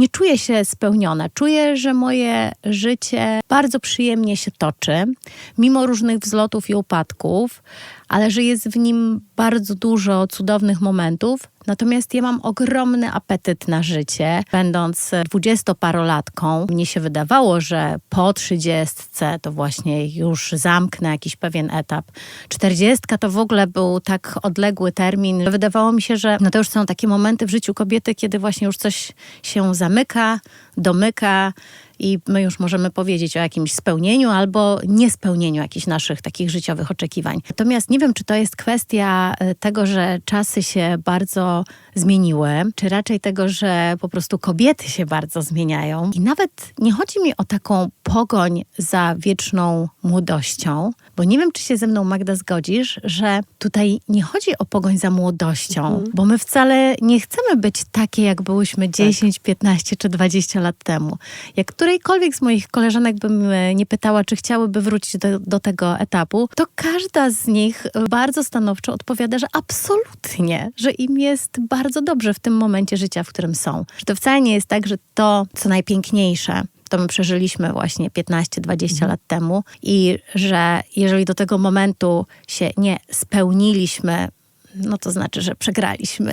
nie czuję się spełniona. Czuję, że moje życie bardzo przyjemnie się toczy, mimo różnych wzlotów i upadków, ale że jest w nim bardzo dużo cudownych momentów. Natomiast ja mam ogromny apetyt na życie. Będąc dwudziestoparolatką, mnie się wydawało, że po trzydziestce to właśnie już zamknę jakiś pewien etap. Czterdziestka to w ogóle był tak odległy termin. że Wydawało mi się, że no to już są takie momenty w życiu kobiety, kiedy właśnie już coś się zamyka, domyka i my już możemy powiedzieć o jakimś spełnieniu albo niespełnieniu jakichś naszych takich życiowych oczekiwań. Natomiast nie wiem, czy to jest kwestia e, tego, że czasy się bardzo zmieniły, czy raczej tego, że po prostu kobiety się bardzo zmieniają. I nawet nie chodzi mi o taką pogoń za wieczną młodością, bo nie wiem, czy się ze mną, Magda, zgodzisz, że tutaj nie chodzi o pogoń za młodością, bo my wcale nie chcemy być takie, jak byłyśmy 10, 15 czy 20 lat temu. Jak którejkolwiek z moich koleżanek bym e, nie pytała, czy chciałyby wrócić do, do tego etapu, to każda z nich bardzo stanowczo odpowiada, że absolutnie, że im jest bardzo dobrze w tym momencie życia, w którym są. Że to wcale nie jest tak, że to, co najpiękniejsze, to my przeżyliśmy właśnie 15-20 lat temu i że jeżeli do tego momentu się nie spełniliśmy, no to znaczy, że przegraliśmy